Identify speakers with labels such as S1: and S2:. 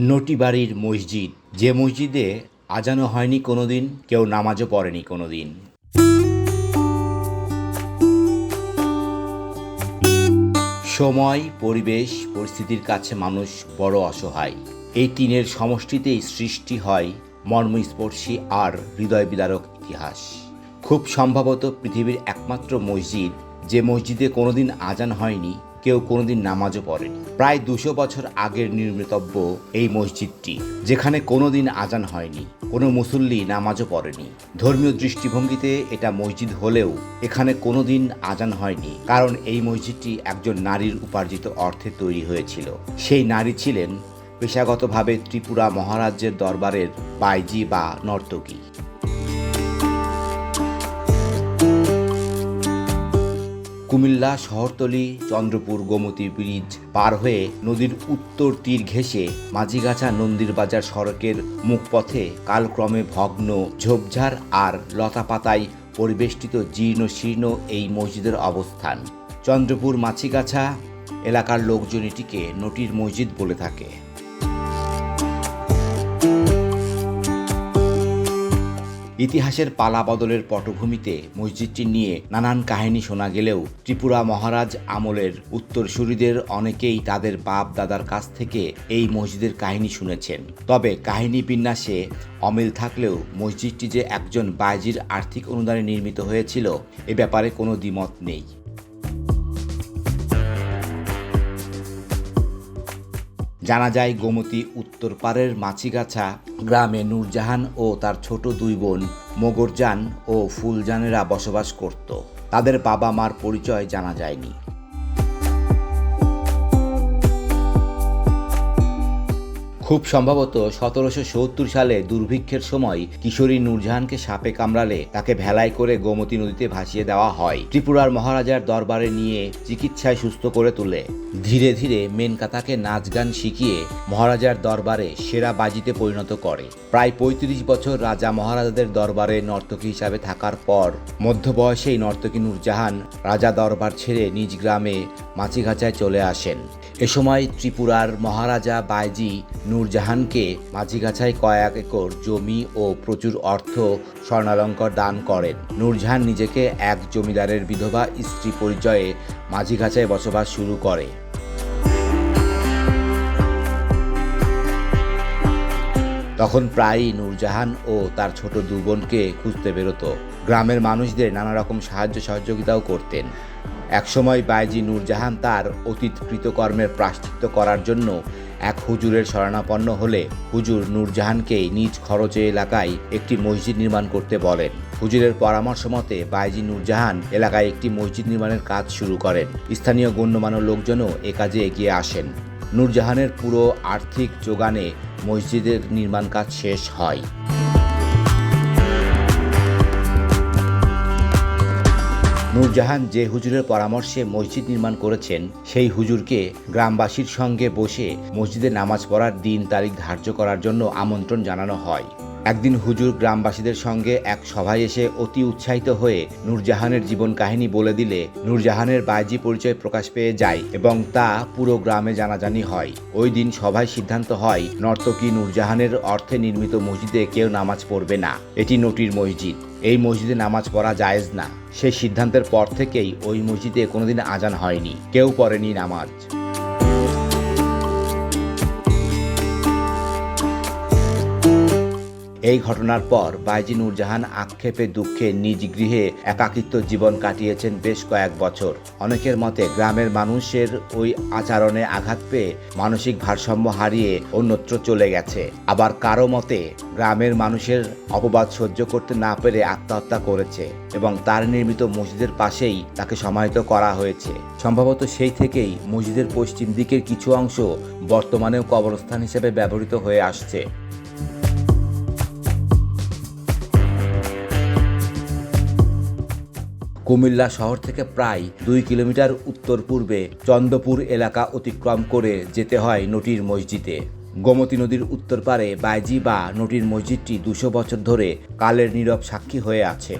S1: নটিবাড়ির মসজিদ। যে মসজিদে আজানো হয়নি কোনো দিন কেউ নামাজও পড়েনি কোনোদিন। সময়, পরিবেশ, পরিস্থিতির কাছে মানুষ বড় অসহায়। এই তিনের সমষ্টিতেই সৃষ্টি হয় মর্মস্পর্শী আর হৃদয় বিদারক ইতিহাস। খুব সম্ভবত পৃথিবীর একমাত্র মসজিদ, যে মসজিদে কোনোদিন আজান হয়নি কেউ কোনোদিন নামাজও পড়েনি। প্রায় দুশো বছর আগের নির্মিতব্য এই মসজিদটি, যেখানে কোনোদিন আজান হয়নি, কোনো মুসল্লি নামাজও পড়েনি। ধর্মীয় দৃষ্টিভঙ্গিতে এটা মসজিদ হলেও এখানে কোনোদিন আজান হয়নি, কারণ এই মসজিদটি একজন নারীর উপার্জিত অর্থে তৈরি হয়েছিল। সেই নারী ছিলেন পেশাগতভাবে ত্রিপুরা মহারাজ্যের দরবারের বাইজি বা নর্তকী। কুমিল্লা শহরতলি চন্দ্রপুর গোমতী ব্রিজ পার হয়ে নদীর উত্তর তীর ঘেঁষে মাঝিগাছা নন্দীর বাজার সড়কের মুখপথে কালক্রমে ভগ্ন, ঝোপঝাড় আর লতাপাতায় পরিবেষ্টিত জীর্ণ শীর্ণ এই মসজিদের অবস্থান। চন্দ্রপুর মাছিগাছা এলাকার লোকজন এটিকে নটির মসজিদ বলে থাকে। ইতিহাসের পালা বদলের পটভূমিতে মসজিদটি নিয়ে নানান কাহিনী শোনা গেলেও ত্রিপুরা মহারাজ আমলের উত্তরসূরিদের অনেকেই তাদের বাপ দাদার কাছ থেকে এই মসজিদের কাহিনী শুনেছেন। তবে কাহিনী বিন্যাসে অমিল থাকলেও মসজিদটি যে একজন বাইজির আর্থিক অনুদানে নির্মিত হয়েছিল, এ ব্যাপারে কোনো দ্বিমত নেই। জানা যায়, গোমতী উত্তর পাড়ের মাছিগাছা গ্রামে নূরজাহান ও তার ছোট দুই বোন মোগরজান ও ফুলজানেরা বসবাস করত। তাদের বাবা মার পরিচয় জানা যায়নি। খুব সম্ভবত সতেরোশো সত্তর সালে দুর্ভিক্ষের সময় কিশোরী নূরজাহানকে সাপে কামড়ালে তাকে ভেলায় করে গোমতী নদীতে ভাসিয়ে দেওয়া হয়। ত্রিপুরার মহারাজার দরবারে নিয়ে চিকিৎসায় সুস্থ করে তোলে। ধীরে ধীরে মেনকাতাকে নাচ গান শিখিয়ে মহারাজার দরবারে সেরা বাজিতে পরিণত করে। প্রায় পঁয়ত্রিশ বছর রাজা মহারাজাদের দরবারে নর্তকী হিসাবে থাকার পর মধ্যবয়সেই নর্তকী নূরজাহান রাজা দরবার ছেড়ে নিজ গ্রামে মাছিঘাচায় চলে আসেন। এ সময় ত্রিপুরার মহারাজা বাইজি নূরজাহানকে মাঝিগাছায় কয়েক একর জমি ও প্রচুর অর্থ স্বর্ণালঙ্কার দান করেন। নূরজাহান নিজেকে এক জমিদারের বিধবা স্ত্রী পরিচয়ে মাঝিগাছায় বসবাস শুরু করে। তখন প্রায়ই নূরজাহান ও তার ছোট দু বোনকে খুঁজতে বেরোতো। গ্রামের মানুষদের নানা রকম সাহায্য সহযোগিতাও করতেন। একসময় বাইজি নূরজাহান তার অতীত কৃতকর্মের প্রাশ্চিত্য করার জন্য এক হুজুরের শরণাপন্ন হলে হুজুর নূরজাহানকেই নিজ খরচে এলাকায় একটি মসজিদ নির্মাণ করতে বলেন। হুজুরের পরামর্শ মতে, বাইজি নূরজাহান এলাকায় একটি মসজিদ নির্মাণের কাজ শুরু করেন। স্থানীয় গণ্যমান্য লোকজনও এ কাজে এগিয়ে আসেন। নূরজাহানের পুরো আর্থিক যোগানে মসজিদের নির্মাণ কাজ শেষ হয়। নূরজাহান যে হুজুরের পরামর্শে মসজিদ নির্মাণ করেছেন, সেই হুজুরকে গ্রামবাসীর সঙ্গে বসে মসজিদে নামাজ পড়ার দিন তারিখ ধার্য করার জন্য আমন্ত্রণ জানানো হয়। একদিন হুজুর গ্রামবাসীদের সঙ্গে এক সভায় এসে অতি উৎসাহিত হয়ে নূরজাহানের জীবন কাহিনী বলে দিলে নূরজাহানের বাইজি পরিচয় প্রকাশ পেয়ে যায় এবং তা পুরো গ্রামে জানাজানি হয়। ওই দিন সভায় সিদ্ধান্ত হয়, নর্তকী নূরজাহানের অর্থে নির্মিত মসজিদে কেউ নামাজ পড়বে না। এটি নটির মসজিদ। এই মসজিদে নামাজ পড়া জায়েজ না। সেই সিদ্ধান্তের পর থেকেই ওই মসজিদে কোনোদিন আজান হয়নি। কেউ পড়েনি নামাজ। এই ঘটনার পর বাইজি নূরজাহান আক্ষেপে দুঃখে নিজ গৃহে একাকিত্ব জীবন কাটিয়েছেন বেশ কয়েক বছর। অনেকের মতে গ্রামের মানুষের ওই আচরণে আঘাত পেয়ে মানসিক ভারসাম্য হারিয়ে অন্যত্র চলে গেছে। আবার কারও মতে গ্রামের মানুষের অপবাদ সহ্য করতে না পেরে আত্মহত্যা করেছে এবং তার নির্মিত মসজিদের পাশেই তাকে সমাহিত করা হয়েছে। সম্ভবত সেই থেকেই মসজিদের পশ্চিম দিকের কিছু অংশ বর্তমানেও কবরস্থান হিসেবে ব্যবহৃত হয়ে আসছে। কুমিল্লা শহর থেকে প্রায় দুই কিলোমিটার উত্তর পূর্বে চন্দ্রপুর এলাকা অতিক্রম করে যেতে হয় নটির মসজিদে। গোমতী নদীর উত্তর পারে বাইজি বা নটির মসজিদটি দুশো বছর ধরে কালের নীরব সাক্ষী হয়ে আছে।